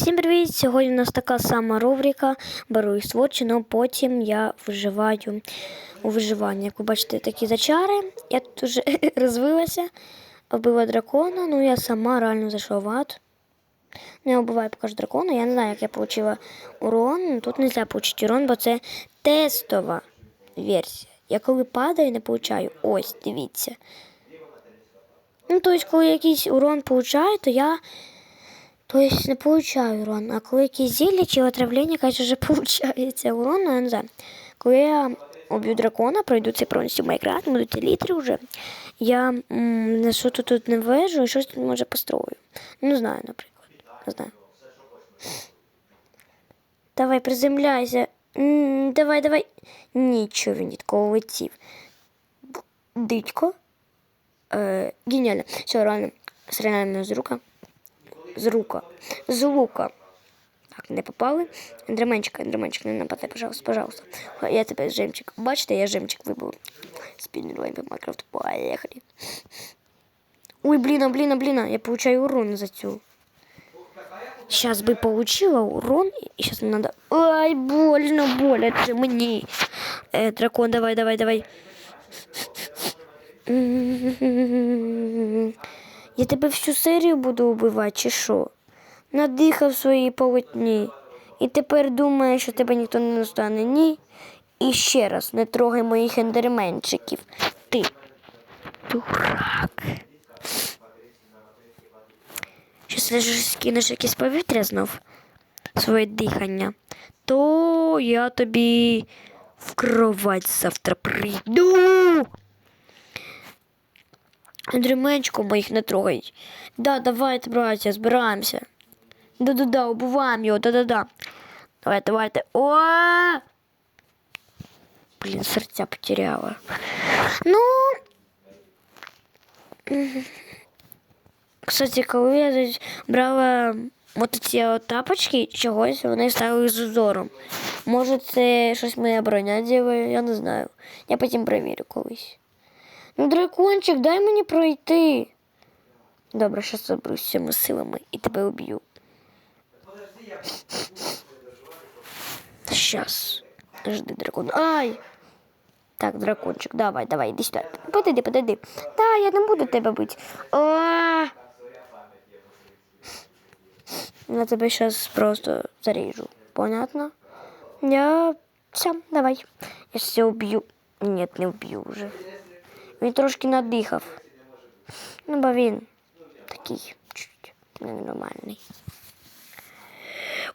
Всім привіт! Сьогодні у нас така сама рубрика Беру і сводчу, але потім я виживаю у виживанні. Як ви бачите, такі зачари. Я тут вже розвилася, вбила дракона, ну я сама реально зайшла в ад. Ну, я вбиваю поки що дракона. Я не знаю, як я отримала урон. Ну, Тут не можна отримати урон, бо це тестова версія. Я коли падаю, не получаю. Ось, дивіться. Ну, тобто, коли якийсь урон получаю, то я Тобто не получаю урон. А коли якісь зілля чи отравлення, каже, вже получається урон, ну я не знаю. Коли я уб'ю дракона, пройду цей повністю Майнкрафт, будуть елітри вже. Я на що тут, тут не вижу щось тут може построю. Ну, знаю, наприклад. Не знаю. Давай, приземляйся. Давай, давай. Нічого він від кого летів. Дитько. Е, геніально. Все, реально. Стріляємо з рука. З рука. З лука. Так, не попали. Ендременчик, ендременчик, не нападай, пожалуйста, пожалуйста. Я тебе жемчик. Бачите, я жемчик вибив. Спіннер в Майнкрафт. Поехали. Ой, блін, а, блін, а, блін, а, я получаю урон за цю. Сейчас бы получила урон, и сейчас мне надо... Ай, больно, больно же мне. Э, дракон, давай, давай, давай. Я тебе всю серію буду убивати, чи що? Надихав свої полотні. І тепер думаєш, що тебе ніхто не достане. Ні. І ще раз не трогай моїх ендерменчиків. Ти. Дурак. Щось скинеш якесь повітря знов, своє дихання, то я тобі в кровать завтра прийду. Андременчику моїх не трогай. Да, давайте, браття, збираємося. Да-да-да, убиваємо його, да-да-да. Давай, давайте. О! Блін, серця потеряла. Ну. Кстати, коли я брала ці тапочки, чогось вони стали з узором. Може, це щось моя броня ділає, я не знаю. Я потім перевірю колись. Ну, дракончик, дай мені пройти. Добре, що заберусь всіми силами і тебе уб'ю. Щас. Жди дракон. Ай! Так, дракончик, давай, давай, іди сюди. Подойди, подойди. Та, я не буду тебе бити. А! Я тебе зараз просто заріжу. Понятно? Я сам, давай. Я все уб'ю. Ні, не вб'ю вже. Він трошки надихав. Ну, бо він такий чуть ненормальний.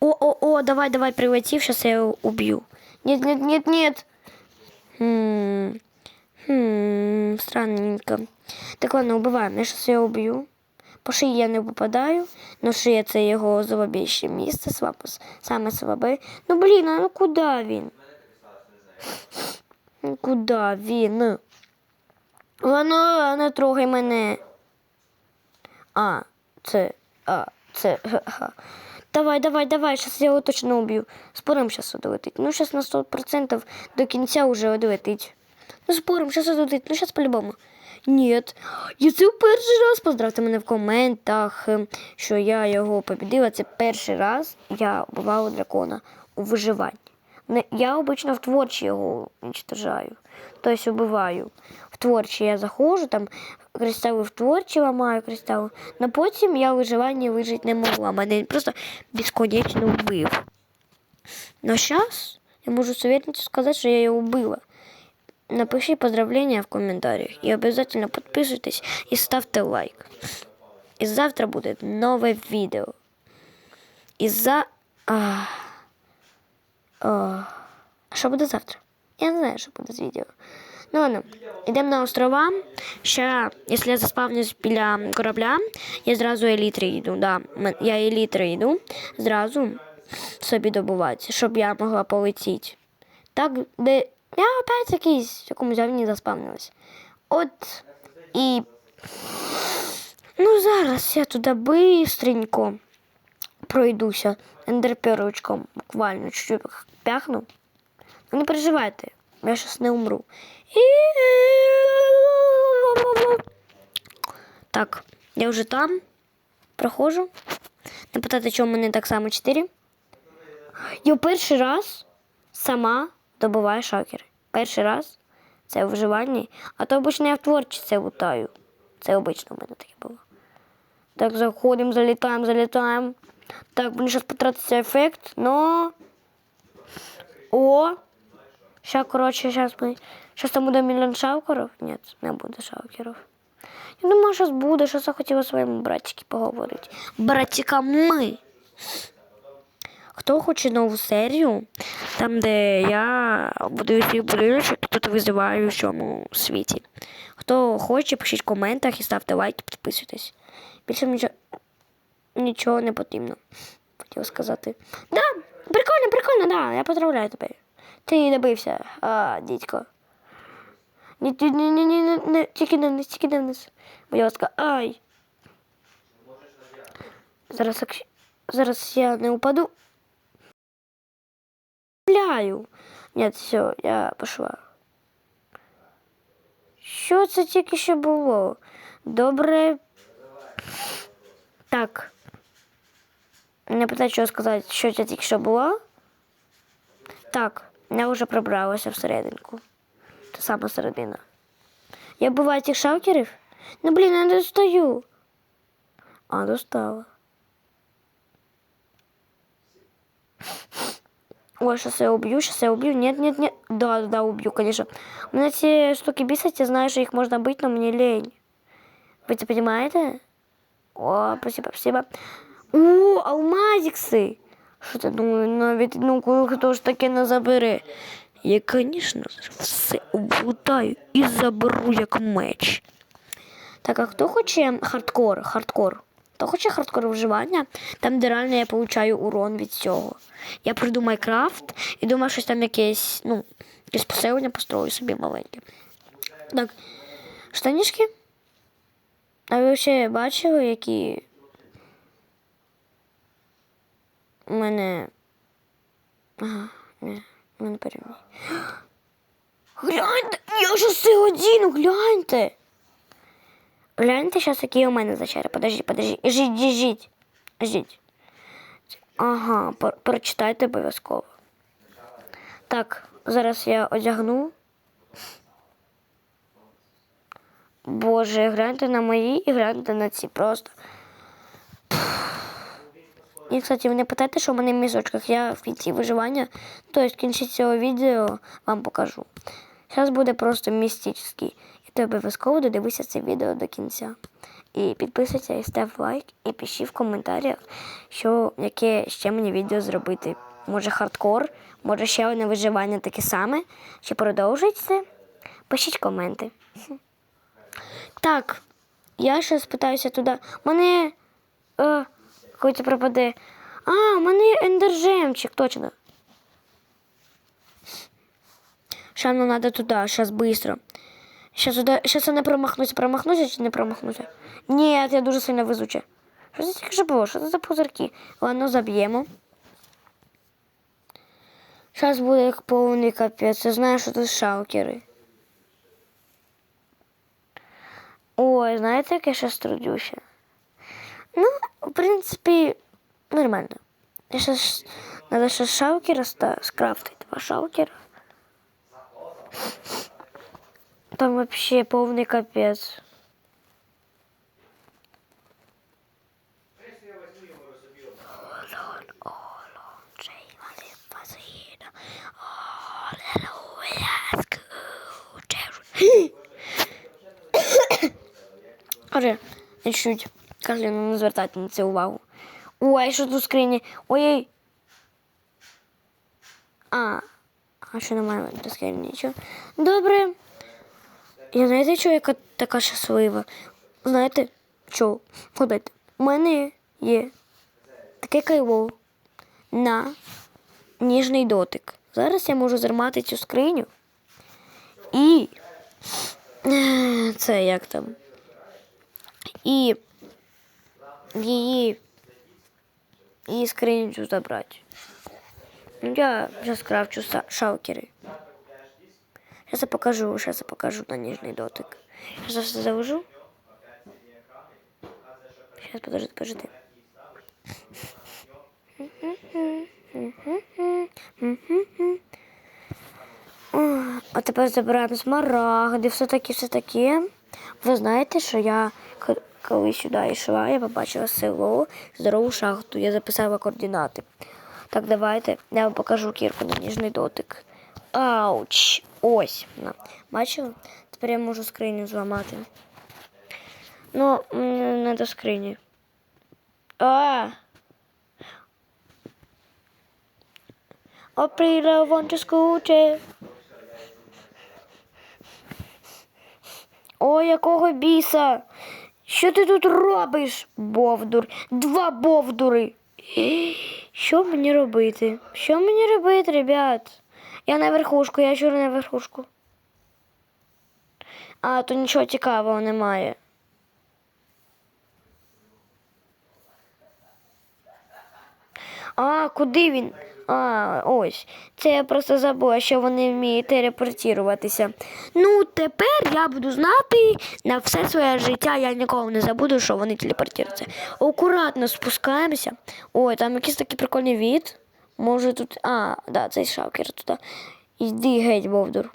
О, о, о, давай, давай, прилетів, сейчас я його уб'ю. Нет, нет, нет, нет. Хм. Странненько. Так ладно, убиваємо. Я сейчас його уб'ю. По шиї я не попадаю, но шия це його злобіще місце, слабо, саме слабе. Ну блін, а ну куди він? Ну куди він? Воно не трогай мене. А, це. А, це. ха-ха. Давай, давай, давай, зараз я його точно уб'ю. Спорим, зараз долетить. Ну, зараз на 100% до кінця вже долетить. Ну, спорим, зараз долетить. Ну, зараз по-любому. Ні. Я це перший раз поздравте мене в коментах, е, що я його побідила. Це перший раз я вбивала дракона у виживанні. Я обично в творчі його уничтожаю. Тобто вбиваю. В творчі я заходжу, там кристали в творчі ламаю кристали, але потім я в виживанні вижити не могла. Мене просто безконечно вбив. Но зараз я можу уверенностью сказати, що я його вбила. Напиши поздравления в комментариях и обязательно подписывайтесь и ставьте лайк. И завтра будет новое видео. И за... А... А... що буде завтра? Я не знаю, що буде з відео. Ну ладно, йдемо на острова. Ще, якщо я заспавнюсь біля корабля, я зразу елітри йду. Да. Я елітри йду, зразу собі добувати, щоб я могла полетіти. Так, де я опять якийсь в якомусь говні заспавнилась. От і. Ну, зараз я туди бистренько пройдуся ендерперочком, буквально чуть-чуть пяхну. Ну, не переживайте, я зараз не умру. І... Так, я вже там проходжу. Не питайте, чому мене так само 4. Я перший раз сама добуваю шакери. Перший раз це в виживанні, а то обично я в творчі це лутаю. Це обично в мене таке було. Так, заходимо, залітаємо, залітаємо. Так, блін, зараз потратиться ефект, но. О! Ща, коротше, зараз ми. Щас там буде мільйон шаукерів? Ні, не буде шаукерів. Я думаю, щось буде, щось я хотіла своєму братчику поговорити. Братиками. Хто хоче нову серію, там, де я будую свій будиночок тут визиваю в цьому світі. Хто хоче, пишіть в коментах і ставте лайк, підписуйтесь. Більше нічого, нічого не потрібно. Хотіла сказати. Да, прикольно, прикольно, да, я поздравляю тебе. Ти добився, а, дідько. Ні, ні, ні, ні, ні, не, тільки не вниз, тільки не вниз. Будь ласка, ай. Зараз, зараз я не упаду. Бляю. Ні, все, я пішла. Що це тільки що було? Добре. Так. Не питаю, що сказати, що це тільки що було. Так, я вже пробралася всерединку. Та сама середина. Я буваю цих шалкерів? Ну, блін, я не достаю. А, достала. Ой, сейчас я убью, сейчас я убью. Нет, нет, нет. Да, да, убью, конечно. У меня эти штуки бесят, я знаю, что их можно быть, но мне лень. Вы это понимаете? О, спасибо, спасибо. О, алмазиксы. Що ти думаю, навіть ну хто ж таке не забере. Я, звісно, все облутаю і заберу як меч. Так, а хто хоче хардкор? Хардкор. Хто хоче хардкор вживання, там, де реально я получаю урон від цього. Я прийду в Майнкрафт і думаю, щось там якесь, ну, якесь поселення построю собі маленьке. Так, штанішки? А ви ще бачили, які у мене. Ага, у мене перемій. Гляньте, я вже все одіну, гляньте. Гляньте зараз, які у мене зачари. Подожди, подожди. Жіть, жіть, жіть. Жіть. Ага, прочитайте обов'язково. Так, зараз я одягну. Боже, гляньте на мої і гляньте на ці просто. І, кстати, ви не питайте, що в мене в місочках. Я в кінці виживання, тобто в кінці цього відео вам покажу. Зараз буде просто містичний. І ти обов'язково додивися це відео до кінця. І підписуйся, і став лайк, і пиши в коментарях, що яке ще мені відео зробити. Може хардкор, може ще одне виживання таке саме. Чи продовжить це? Пишіть коменти. Так, я ще спитаюся туди. Мене е, коли це пропаде. А, у мене ендержемчик, точно. Ще нам треба туди, зараз швидко. Сейчас я не промахнуся. Промахнуся чи не промахнуся? Ні, я дуже сильно везуча. Що це тільки було? Що це за пузырки? Ладно, заб'ємо. Зараз буде як повний капець. Я знаю, що тут шалкери. Ой, знаєте, як я зараз трудюся? Ну, в принципі, нормально. Я сейчас, надо сейчас шалкера ста- скрафтить. Два шалкера. Там вообще полный капец. Каже, не чуть. Каже, ну не звертайте на це увагу. Ой, що тут скрині? Ой-ой. А, а що немає до скрині нічого. Добре. Я знаєте, що яка така щаслива? Знаєте, що? Ходайте. У мене є таке кайло на ніжний дотик. Зараз я можу зірмати цю скриню. І це як там? І її її скриню забрати. Ну, Я скрафчу са- шалкери. Сейчас я покажу, сейчас я покажу на нежный дотик. Сейчас я завожу. Сейчас, подожди, подожди. А тепер забираємо смарагди, все таке, все таке. Ви знаєте, що я коли сюди йшла, я побачила село, здорову шахту, я записала координати. Так, давайте, я вам покажу кірку на ніжний дотик. Ауч! Ось. Бачила? Тепер я можу скриню зламати. Ну, не до скрині. А! Want to scooter. Ой, якого біса? Що ти тут робиш, Бовдур? Два бовдури. Що мені робити? Що мені робити, ребят? Я на верхушку, я щур на верхушку. А, то нічого цікавого немає. А, куди він? А, ось. Це я просто забула, що вони вміють телепортуватися. Ну, тепер я буду знати на все своє життя. Я ніколи не забуду, що вони телепортуються. Акуратно спускаємося. Ой, там якийсь такий прикольний від. Може тут. А, да, цей шавкер туди. Йди геть, Бовдур.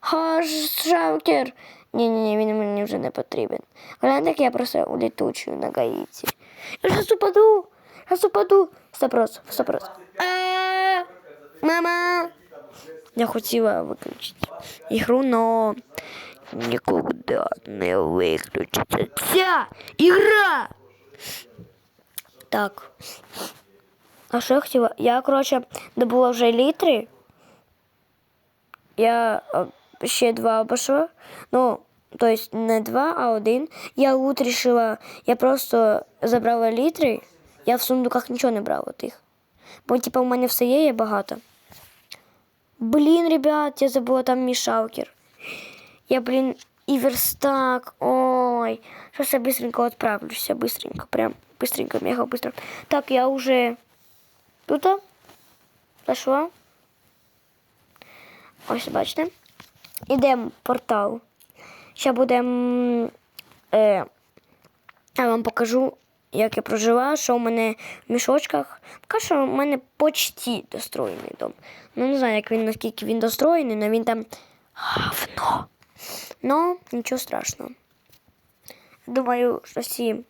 Ха, шавкер. Ні-ні, він мені вже не потрібен. Гляньте, як я просто улітучую на гаїці. Я зараз упаду. Зараз упаду. Стопрос, стопрос. А, Мама. Я хотіла виключити ігру, но ніколи не виключиться ця ігра. Так. А що я хотіла? Я, коротше, добула вже літри. Я ще два обійшла. Ну, то есть не два, а один. Я лут рішила, я просто забрала літри. Я в сундуках нічого не брала тих. Бо, типу, у мене все є, є багато. Блін, ребят, я забула там мій шалкер. Я, блін, і верстак. Ой. Сейчас я быстренько отправлюся. Быстренько, прям быстренько, мега быстро. Так, я уже тут зайшла. Ось, бачите. Ідемо в портал. Ще будемо. Е, я вам покажу, як я прожила, що в мене в мішочках. Поки що в мене почти достроєний дом. Ну, не знаю, як він, наскільки він достроєний, але він там говно. Ну, нічого страшного. Думаю, що всім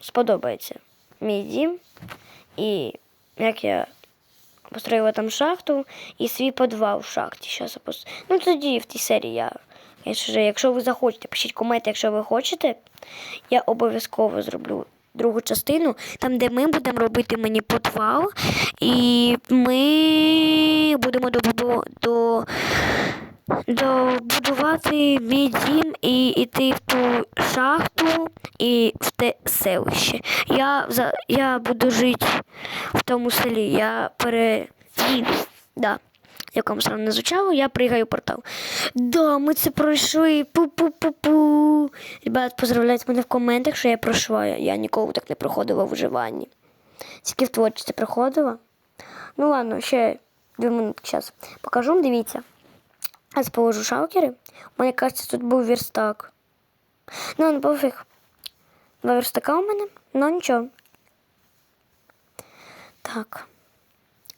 сподобається мій дім. І як я построїла там шахту і свій підвал в шахті. Щас я пос... Ну тоді в тій серії я. Якщо, ви захочете, пишіть коменти, якщо ви хочете, я обов'язково зроблю другу частину, там, де ми будемо робити мені підвал, і ми будемо добудо... до... добудувати мій дім і йти в ту шахту і в те селище. Я, я буду жити в тому селі. Я переїду. Да. Як вам не звучало, я пригаю портал. Да, ми це пройшли. Пу-пу-пу-пу. Ребят, поздравляйте мене в коментах, що я пройшла. Я ніколи так не проходила в виживанні. Тільки в творчості проходила. Ну ладно, ще дві минутки зараз. Покажу вам, дивіться. Я положу шалкери. Мені кажеться, тут був верстак. Ну, не пофіг. Два верстака у мене, ну нічого. Так.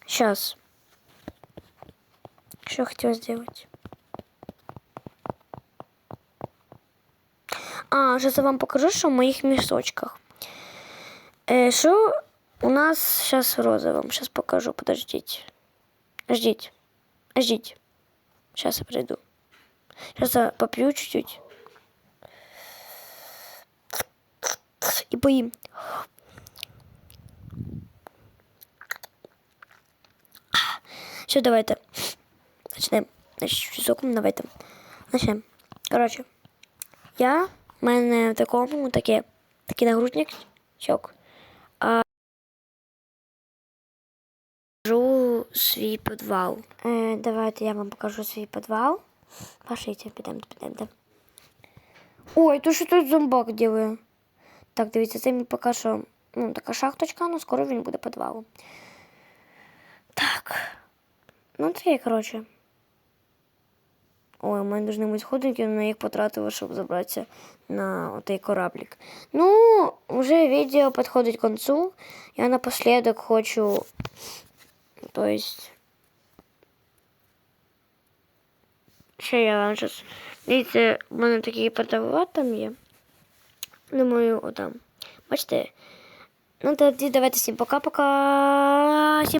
Сейчас. Что я хотела сделать? А, сейчас я вам покажу, что в моих мешочках. Э, что у нас сейчас в розовом. Сейчас покажу, подождите. Ждите. Ждите. Сейчас я приду. Сейчас я попью чуть-чуть. И поим. Все, давайте. Почнемо. Соком давайте. Почнемо. Коротше, я в мене в такому таке, такий нагрудник. А покажу свій підвал. Е, давайте я вам покажу свій підвал. Пошлите, підемо, підемо. Ой, то що тут зомбак ділає? Так, дивіться, це мені поки ну, така шахточка, але скоро він буде підвалом. Так. Ну, це, коротше. Ой, у мене дуже немає сходинки, але я їх потратила, щоб забратися на отей кораблик. Ну, вже відео підходить к концу. Я напоследок хочу. То есть. Ще я вам щось. Дивіться, в мене такий фотоапарат там є. Думаю, отам. Бачите? Ну тоді давайте всім пока-пока. Всім